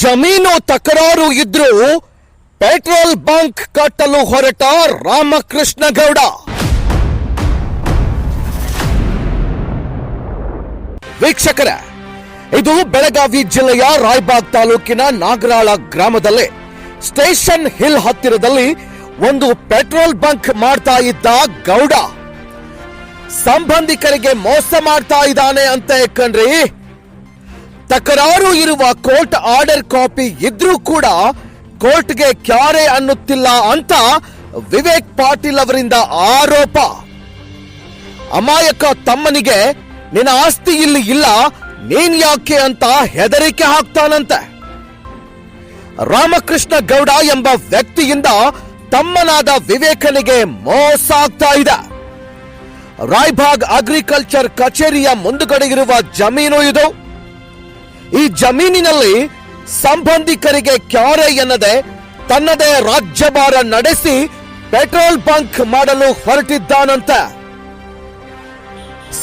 ಜಮೀನು ತಕರಾರು ಇದ್ರೂ ಪೆಟ್ರೋಲ್ ಬಂಕ್ ಕಟ್ಟಲು ಹೊರಟ ರಾಮಕೃಷ್ಣ ಗೌಡ. ವೀಕ್ಷಕರ, ಇದು ಬೆಳಗಾವಿ ಜಿಲ್ಲೆಯ ರಾಯಬಾಗ್ ತಾಲೂಕಿನ ನಾಗರಾಳ ಗ್ರಾಮದಲ್ಲಿ ಸ್ಟೇಷನ್ ಹಿಲ್ ಹತ್ತಿರದಲ್ಲಿ ಒಂದು ಪೆಟ್ರೋಲ್ ಬಂಕ್ ಮಾಡ್ತಾ ಇದ್ದ ಗೌಡ. ಸಂಬಂಧಿಕರಿಗೆ ಮೋಸ ಮಾಡ್ತಾ ಇದ್ದಾನೆ ಅಂತ ಕಣ್ರಿ ತಕರಾರು ಇರುವ ಕೋರ್ಟ್ ಆರ್ಡರ್ ಕಾಪಿ ಇದ್ರೂ ಕೂಡ ಕೋರ್ಟ್ಗೆ ಕ್ಯಾರೆ ಅನ್ನುತ್ತಿಲ್ಲ ಅಂತ ವಿವೇಕ್ ಪಾಟೀಲ್ ಅವರಿಂದ ಆರೋಪ. ಅಮಾಯಕ ತಮ್ಮನಿಗೆ, ನಿನ್ನ ಆಸ್ತಿ ಇಲ್ಲಿ ಇಲ್ಲ, ನೀನ್ ಯಾಕೆ ಅಂತ ಹೆದರಿಕೆ ಹಾಕ್ತಾನಂತೆ. ರಾಮಕೃಷ್ಣ ಗೌಡ ಎಂಬ ವ್ಯಕ್ತಿಯಿಂದ ತಮ್ಮನಾದ ವಿವೇಕನಿಗೆ ಮೋಸ ಆಗ್ತಾ ಇದೆ. ರಾಯ್ಬಾಗ್ ಅಗ್ರಿಕಲ್ಚರ್ ಕಚೇರಿಯ ಮುಂದುಗಡೆ ಇರುವ ಜಮೀನು ಇದು. ಈ ಜಮೀನಿನಲ್ಲಿ ಸಂಬಂಧಿಕರಿಗೆ ಕ್ಯಾರೆ ಎನ್ನದೆ ತನ್ನದೇ ರಾಜ್ಯಭಾರ ನಡೆಸಿ ಪೆಟ್ರೋಲ್ ಬಂಕ್ ಮಾಡಲು ಹೊರಟಿದ್ದಾನಂತೆ.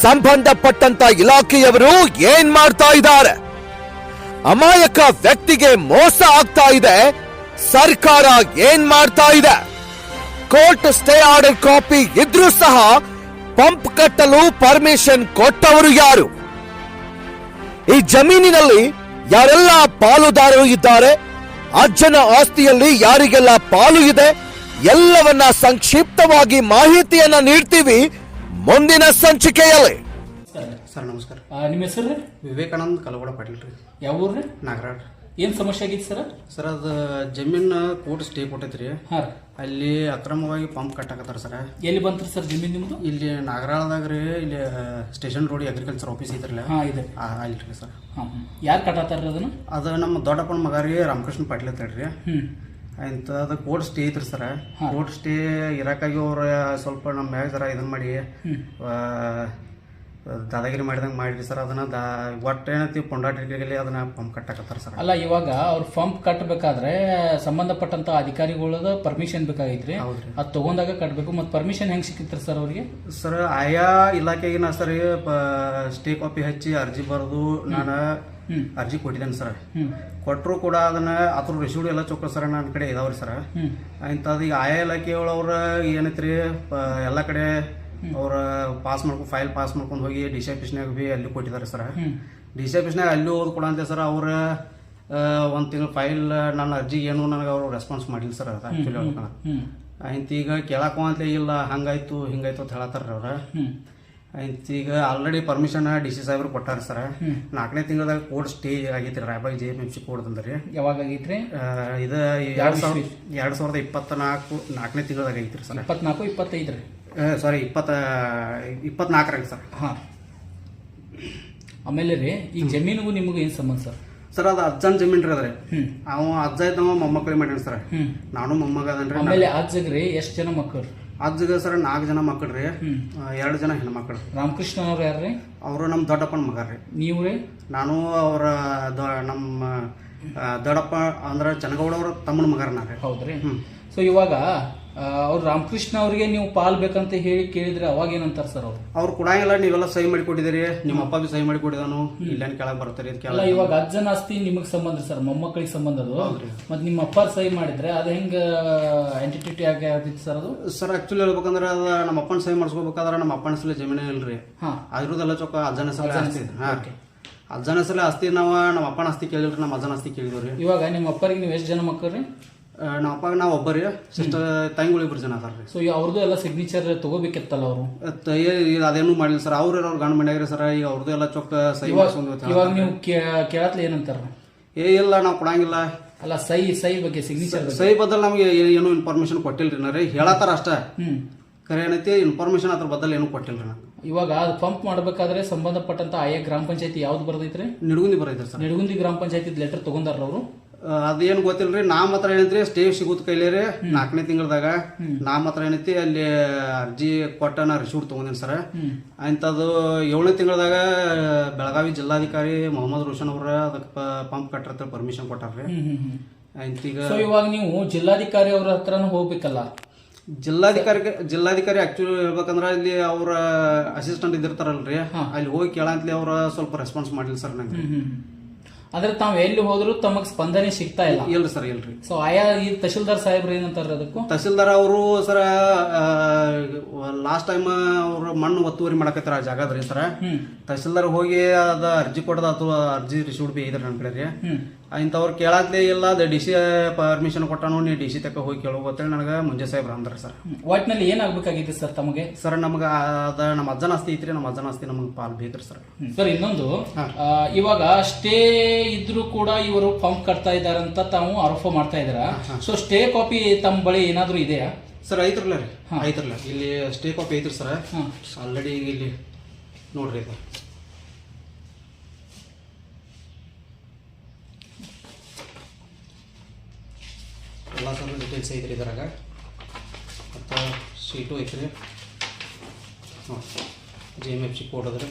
ಸಂಬಂಧಪಟ್ಟಂತ ಇಲಾಖೆಯವರು ಏನ್ ಮಾಡ್ತಾ ಇದ್ದಾರೆ? ಅಮಾಯಕ ವ್ಯಕ್ತಿಗೆ ಮೋಸ ಆಗ್ತಾ ಇದೆ. ಸರ್ಕಾರ ಏನ್ ಮಾಡ್ತಾ ಇದೆ? ಕೋರ್ಟ್ ಸ್ಟೇ ಆರ್ಡರ್ ಕಾಪಿ ಇದ್ರೂ ಸಹ ಪಂಪ್ ಕಟ್ಟಲು ಪರ್ಮಿಷನ್ ಕೊಟ್ಟವರು ಯಾರು? ಈ ಜಮೀನಿನಲ್ಲಿ ಯಾರೆಲ್ಲ ಪಾಲುದಾರರು ಇದ್ದಾರೆ? ಅಜ್ಜನ ಆಸ್ತಿಯಲ್ಲಿ ಯಾರಿಗೆಲ್ಲ ಪಾಲು ಇದೆ? ಎಲ್ಲವನ್ನ ಸಂಕ್ಷಿಪ್ತವಾಗಿ ಮಾಹಿತಿಯನ್ನ ನೀಡ್ತೀವಿ ಮುಂದಿನ ಸಂಚಿಕೆಯಲ್ಲಿ. ಸರ್ ಸರ್ ನಮಸ್ಕಾರ. ನಿಮ್ಮ ಹೆಸರು ವಿವೇಕಾನಂದ ಕಲಗೌಡ ಪಾಟೀಲ್ ರೀ. ಯಾವ ಊರು ರೀ? ನಾಗರಾಡ್ ಏನು ಸಮಸ್ಯೆ ಆಗಿತ್ತು ಸರ್? ಸರ್ ಅದು ಜಮೀನು ಕೋರ್ಟ್ ಸ್ಟೇ ಕೊಟ್ಟೈತ್ರಿ. ಹಾಂ ಅಲ್ಲಿ ಅಕ್ರಮವಾಗಿ ಪಂಪ್ ಕಟ್ಟಾಕತ್ತಾರ ಸರ್. ಎಲ್ಲಿ ಬಂತ್ರಿ ಸರ್ ಜಮೀನ್ ನಿಮ್ಮದು ಇಲ್ಲಿ ನಾಗರಾಳದಾಗ ರೀ ಇಲ್ಲಿ ಸ್ಟೇಷನ್ ರೋಡ್ ಅಗ್ರಿಕಲ್ಚರ್ ಆಫೀಸ್ ಐತ್ರಲ್ಲ. ಹಾಂ ಇದೆ. ಅಲ್ಲಿ ರೀ ಸರ್. ಹಾಂ ಯಾರು ಕಟ್ಟಾತಾರ ಅದನ್ನು? ಅದು ನಮ್ಮ ದೊಡ್ಡಪ್ಪನ ಮಗ ರೀ ರಾಮಕೃಷ್ಣ ಪಾಟೀಲ್ ಹ್ಞೂ ಅಂತ ಅದು ಕೋರ್ಟ್ ಸ್ಟೇ ಐತ್ರಿ ಸರ್. ಕೋರ್ಟ್ ಸ್ಟೇ ಇರಕ್ಕಾಗಿ ಅವ್ರ ಸ್ವಲ್ಪ ನಮ್ಮ ಮ್ಯಾಗ ಜರ ಇದನ್ನ ಮಾಡಿ ದಾದಾಗಿರಿ ಮಾಡಿದಂಗೆ ಮಾಡಿರಿ ಸರ್. ಅದನ್ನ ದಾ ಒಟ್ಟು ಏನೈತಿ ಪೊಂಡಾಟಿಕೆಯಲ್ಲಿ ಅದನ್ನ ಪಂಪ್ ಕಟ್ಟಕತ್ತಾರ ಸರ್. ಅಲ್ಲ ಇವಾಗ ಅವ್ರು ಪಂಪ್ ಕಟ್ಟಬೇಕಾದ್ರೆ ಸಂಬಂಧಪಟ್ಟಂತ ಅಧಿಕಾರಿಗಳದ ಪರ್ಮಿಷನ್ ಬೇಕಾಗೈತ್ರಿ. ಹೌದ್ರಿ. ಅದು ತಗೊಂಡಾಗ ಕಟ್ಟಬೇಕು ಮತ್ತು ಪರ್ಮಿಷನ್ ಹೆಂಗೆ ಸಿಕ್ಕಿತ್ರಿ ಸರ್ ಅವರಿಗೆ? ಸರ್ ಆಯಾ ಇಲಾಖೆಗೆ ನಾ ಸರ್ ಸ್ಟೇ ಕಾಪಿ ಹಚ್ಚಿ ಅರ್ಜಿ ಬರೆದು ನಾನು ಅರ್ಜಿ ಕೊಟ್ಟಿದ್ದೇನೆ ಸರ್. ಕೊಟ್ಟರು ಕೂಡ ಅದನ್ನ ಅದ್ರ ರಿಸೀವ್ಡ್ ಎಲ್ಲ ಚೊಕ್ಕ ಸರ್ ನನ್ನ ಕಡೆ ಇದಾವ್ರಿ ಸರ್. ಇಂಥದ್ದು ಈಗ ಆಯಾ ಇಲಾಖೆಯೊಳವ್ರ ಏನೈತ್ರಿ ಎಲ್ಲ ಕಡೆ ಅವ್ರ ಪಾಸ್ ಮಾಡ್ಕೊಂಡು ಫೈಲ್ ಪಾಸ್ ಮಾಡ್ಕೊಂಡು ಹೋಗಿ ಡಿ ಸಿ ಆಫೀಸ್ನಾಗ ಭೀ ಅಲ್ಲಿ ಕೊಟ್ಟಿದ್ದಾರೆ ಸರ್ ಡಿ ಸಿ ಆಫೀಸ್ನಾಗ ಅಲ್ಲಿ ಓದ್ ಕೊಡಂತೆ ಸರ್ ಅವ್ರ ಒಂದು ತಿಂಗಳು ಫೈಲ್ ನನ್ನ ಅರ್ಜಿ ಏನು ನನಗೆ ಅವರು ರೆಸ್ಪಾನ್ಸ್ ಮಾಡಿಲ್ಲ ಸರ್ ಅದು ಆ್ಯಕ್ಚುಲಿ ಆಯ್ತು ಈಗ ಕೇಳಕ್ಕೂ ಅಂತ ಇಲ್ಲ ಹಂಗಾಯ್ತು ಹಿಂಗಾಯ್ತು ಅಂತ ಹೇಳತ್ತಾರ ಅವ್ರ. ಈಗ ಆಲ್ರೆಡಿ ಪರ್ಮಿಷನ್ ಡಿ ಸಿ ಸಾಹೇಬ್ರು ಕೊಟ್ಟಾರ ಸರ್. ನಾಲ್ಕನೇ ತಿಂಗಳದಾಗ ಕೋರ್ಟ್ ಸ್ಟೇ ಆಗೈತಿ Raybag J M M C court ಅಂದ್ರೆ. ಯಾವಾಗ ಆಗೈತ್ರಿ ಇದು ಎರಡು ಸಾವಿರದ ಎರಡು ಸಾವಿರದ ಇಪ್ಪತ್ತ ನಾಲ್ಕು ನಾಲ್ಕನೇ ತಿಂಗಳದಾಗ ಐತ್ರಿ ಸರ್ ಇಪ್ಪತ್ನಾಲ್ಕು ಇಪ್ಪತ್ತೈದು ರೀ. ಸಾರಿ ಇಪ್ಪತ್ತ ಇಪ್ಪತ್ನಾಲ್ಕರಾಗ ಸರ್. ಹಾಂ. ಆಮೇಲೆ ರೀ ಈ ಜಮೀನಿಗೂ ನಿಮಗೆ ಏನು ಸಂಬಂಧ ಸರ್? ಸರ್ ಅದು ಅಜ್ಜನ ಜಮೀನ್ ರೀ ಅದ್ರಿ ಅವ ಅಜ್ಜ ಇದ್ದವ ಮೊಮ್ಮಕ್ಕಳಿಗೆ ಮಾಡ್ಯಾನ ಸರ್. ನಾನು ಮೊಮ್ಮಗ ಅದನ್ರಿ. ಆಮೇಲೆ ಅಜ್ಜಗ್ರಿ ಎಷ್ಟು ಜನ ಮಕ್ಕಳು ಅಜ್ಜಗ ಸರ್ ನಾಲ್ಕು ಜನ ಮಕ್ಕಳು ರೀ. ಎರಡು ಜನ ಹೆಣ್ಮಕ್ಳು. ರಾಮಕೃಷ್ಣ ಅವ್ರು ಯಾರ್ರಿ? ಅವರು ನಮ್ಮ ದೊಡ್ಡಪ್ಪನ ಮಗ ರೀ. ನೀವು ರೀ? ನಾನು ಅವರ ನಮ್ಮ ದೊಡ್ಡಪ್ಪ ಅಂದ್ರೆ ಚನಗೌಡ ಅವ್ರ ತಮ್ಮನ ಮಗರ ನಾ ರೀ. ಹೌದ್ರಿ. ಹ್ಮ್. ಸೊ ಇವಾಗ ಅವ್ರು ರಾಮಕೃಷ್ಣ ಅವ್ರಿಗೆ ನೀವು ಪಾಲ್ ಬೇಕಂತ ಹೇಳಿ ಕೇಳಿದ್ರೆ ಅವಾಗ ಏನಂತಾರೆ ಸರ್ ಅವ್ರು? ಅವ್ರು ಕೊಡಂಗಿಲ್ಲ ನೀವೆಲ್ಲ ಸಹಿ ಮಾಡಿ ಕೊಟ್ಟಿದ್ದೀರಿ ನಿಮ್ಮ ಅಪ್ಪ ಬಿ ಸಹಿ ಮಾಡಿ ಕೊಟ್ಟಿದಾನು ಇಲ್ಲೇನು ಕೆಳಗೆ ಬರ್ತಾರೆ ಅಲ್ಲ ಇವಾಗ ಅಜ್ಜನ ಆಸ್ತಿ ನಿಮಗೆ ಸಂಬಂಧ ಸರ್ ಮೊಮ್ಮಕ್ಕಳಿಗೆ ಸಂಬಂಧ ಅದು. ಮತ್ತೆ ನಿಮ್ಮ ಅಪ್ಪ ಸಹಿ ಮಾಡಿದ್ರೆ ಅದು ಹೆಂಗ ಎಂಟಿಟಿ ಆಗಿ ಆಗಿತ್ತು ಸರ್ ಅದು? ಸರ್ ಆಕ್ಚುಲಿ ಹೇಳ್ಬೇಕಂದ್ರೆ ಅದು ನಮ್ಮ ಅಪ್ಪನ ಸಹಿ ಮಾಡಿಸ್ಕೋಬೇಕಾದ್ರೆ ನಮ್ಮ ಅಪ್ಪನ ಹೆಸರು ಜಮೀನೇ ಇಲ್ರಿ. ಹಾ. ಅದ್ರದ್ದೆಲ್ಲ ಚೊಕ್ಕ ಅಜ್ಜನ ಹೆಸರು ಆಸ್ತಿ. ಹಾ. ಅಜ್ಜನ ಹೆಸರು ಆಸ್ತಿ ನಾವು ನಮ್ಮ ಅಪ್ಪನ ಆಸ್ತಿ ಕೇಳಿಲ್ರಿ ನಮ್ಮ ಅಜ್ಜನ ಆಸ್ತಿ ಕೇಳಿದ್ರಿ ಇವಾಗ ನಿಮ್ಮ ಅಪ್ಪರಿಗೆ ನೀವು ಎಷ್ಟು ಜನ ಮಕ್ಕಳು ರೀ ನಮ್ಮ ಅಪ್ಪಾಗ ನಾವು ಒಬ್ಬರಿ ಸಿಸ್ಟರ್ ತಂಗಿಗಳು ಇಬ್ಬರು ಜನ ಅದಾರ ಸೊ ಅವ್ರದ್ದು ಎಲ್ಲ ಸಿಗ್ನೇಚರ್ ತಗೋಬೇಕಿತ್ತಲ್ಲ ಅವರು? ರೀ ಅದೇನು ಮಾಡಿಲ್ಲ ಸರ್. ಅವ್ರ ಅವ್ರ ಗಂಡ ಮಂಡ್ಯಾಗ್ರಿ ಸರ್ ಈಗ ಅವ್ರದ್ದು ಎಲ್ಲ ಚೊಕ್ಕ ಸಹಿ ಇವಾಗ ನೀವು ಕೇಳತ್ಲ ಏನಂತಾರ? ಏ ಇಲ್ಲ ನಾವು ಕೊಡಂಗಿಲ್ಲ. ಅಲ್ಲ ಸಹಿ ಸಹಿ ಬಗ್ಗೆ ಸಿಗ್ನೇಚರ್ ಸಹಿ ಬದಲ್ ನಮಗೆ ಏನು ಇನ್ಫಾರ್ಮೇಶನ್ ಕೊಟ್ಟಿಲ್ರಿ ನಾ ರೀ. ಹೇಳತ್ತಾರ ಅಷ್ಟೇ. ಕರೆ ಖರೆ ಏನೈತಿ ಇನ್ಫಾರ್ಮೇಶನ್ ಅದ್ರ ಬದಲ್ ಏನು ಕೊಟ್ಟಿಲ್ರಿ ನಾ. ಇವಾಗ ಅದು ಪಂಪ್ ಮಾಡಬೇಕಾದ್ರೆ ಸಂಬಂಧಪಟ್ಟಂತ ಆಯಾ ಗ್ರಾಮ ಪಂಚಾಯತಿ ಯಾವ್ದು ಬರ್ದೈತ್ರಿ? ನಿಡ್ಗುಂದಿ ಬರೈತ್ರಿ ಸರ್. ನಿಡಗುಂದಿ ಗ್ರಾಮ ಪಂಚಾಯತಿ ಲೆಟರ್ ತಗೊಂಡಾರ ಅವರು. ಅದೇನು ಗೊತ್ತಿಲ್ರಿ ನಾ ಮಾತ್ರ ಏನಂತ್ರಿ ಸ್ಟೇ ಸಿಗುತ್ತ ಕೈಲಿ ರೀ ನಾಲ್ಕನೇ ತಿಂಗಳದಾಗ. ನಾ ಮಾತ್ರ ಏನೈತಿ ಅಲ್ಲಿ ಅರ್ಜಿ ಕೊಟ್ಟ ನಾ ರಿಸೀವ್ ತೊಗೊಂಡಿನಿ ಸರ್ ಅಂಥದ್ದು ಏಳನೇ ತಿಂಗಳದಾಗ ಬೆಳಗಾವಿ ಜಿಲ್ಲಾಧಿಕಾರಿ ಮೊಹಮ್ಮದ್ ರೋಷನ್ ಅವ್ರ ಅದಕ್ಕೆ ಪಂಪ್ ಕಟ್ಟರ ಪರ್ಮಿಷನ್ ಕೊಟ್ಟಾರ್ರಿ. ಅಂತೀಗ ಇವಾಗ ನೀವು ಜಿಲ್ಲಾಧಿಕಾರಿ ಅವ್ರ ಹತ್ರನೂ ಹೋಗ್ಬೇಕಲ್ಲ? ಜಿಲ್ಲಾಧಿಕಾರಿ ಜಿಲ್ಲಾಧಿಕಾರಿ ಆಕ್ಚುಲಿ ಹೇಳ್ಬೇಕಂದ್ರೆ ಇಲ್ಲಿ ಅವ್ರ ಅಸಿಸ್ಟೆಂಟ್ ಇದ್ದಿರ್ತಾರಲ್ರಿ. ಅಲ್ಲಿ ಹೋಗಿ ಕೇಳಂತಲಿ ಅವ್ರ ಸ್ವಲ್ಪ ರೆಸ್ಪಾನ್ಸ್ ಮಾಡಿಲ್ಲ ಸರ್ ನಂಗೆ. ಅಂದ್ರೆ ತಾವ್ ಎಲ್ಲಿ ಹೋದ್ರು ತಮಗ್ ಸ್ಪಂದನೆ ಸಿಗ್ತಾ ಇಲ್ಲ. ಇಲ್ರಿ ಸರ್ ಇಲ್ರಿ. ಸೊ ಆಯಾ ಈ ತಹಶೀಲ್ದಾರ್ ಸಾಹೇಬ್ರು ಏನಂತಾರ ಅದಕ್ಕೂ? ತಹಸೀಲ್ದಾರ್ ಅವರು ಸರ ಲಾಸ್ಟ್ ಟೈಮ್ ಅವ್ರ ಮಣ್ಣು ಒತ್ತುವರಿ ಮಾಡಕತ್ತಾರ ಆ ಜಾಗದ್ರಿ ಸರ. ತಹಶೀಲ್ದಾರ್ ಹೋಗಿ ಅದ ಅರ್ಜಿ ಕೊಡದ ಅಥವಾ ಅರ್ಜಿ ರಿಸೀವ್ಡ್ ಬಿ ಇದ್ರ ನನ್ನ ಕಡೆ ರೀ. ಇಂಥವ್ರು ಕೇಳಾತ್ಲೆ ಇಲ್ಲ ಅದು ಡಿ ಸಿ ಪರ್ಮಿಷನ್ ಕೊಟ್ಟನು ನೀ ಡಿ ಸಿ ತಕ ಹೋಗಿ ಕೇಳೋ ಗೊತ್ತೇಳಿ ನನಗೆ ಮುಂಜೆ ಸಾಹೇಬ್ ಅಂದ್ರೆ ಸರ್. ಒಟ್ಟಿನಲ್ಲಿ ಏನಾಗಬೇಕಾಗಿತ್ತು ಸರ್ ತಮಗೆ? ಸರ್ ನಮಗೆ ಅದ ನಮ್ಮ ಅಜ್ಜನ ಆಸ್ತಿ ಐತ್ರಿ ನಮ್ಮ ಅಜ್ಜನ ಆಸ್ತಿ ನಮಗೆ ಪಾಲ್ ಬೇಕ್ರಿ ಸರ್. ಸರ್ ಇನ್ನೊಂದು ಆ, ಇವಾಗ ಸ್ಟೇ ಇದ್ರೂ ಕೂಡ ಇವರು ಪಂಪ್ ಕಟ್ತಾ ಇದಾರಂತ ತಾವು ಆರೋಪ ಮಾಡ್ತಾ ಇದ್ದೀರಾ? ಸೊ ಸ್ಟೇ ಕಾಪಿ ತಮ್ಮ ಬಳಿ ಏನಾದರೂ ಇದೆಯಾ? ಸರ್ ಐತ್ರಲ್ಲ ರೀ ಐತ್ರಲ್ಲ. ಇಲ್ಲಿ ಸ್ಟೇ ಕಾಪಿ ಐತ್ರಿ ಸರ್. ಹಾ. ಆಲ್ರೆಡಿ ಇಲ್ಲಿ ನೋಡ್ರಿ ಇದು. ಎಲ್ಲ ಸರ್ ಡೀಟೇಲ್ಸ್ ಐತ್ರಿ ಇದ್ರಾಗ ಮತ್ತು ಶೀಟು ಐತ್ರಿ ಹಾಂ G M F C code ಅದ್ರಿ.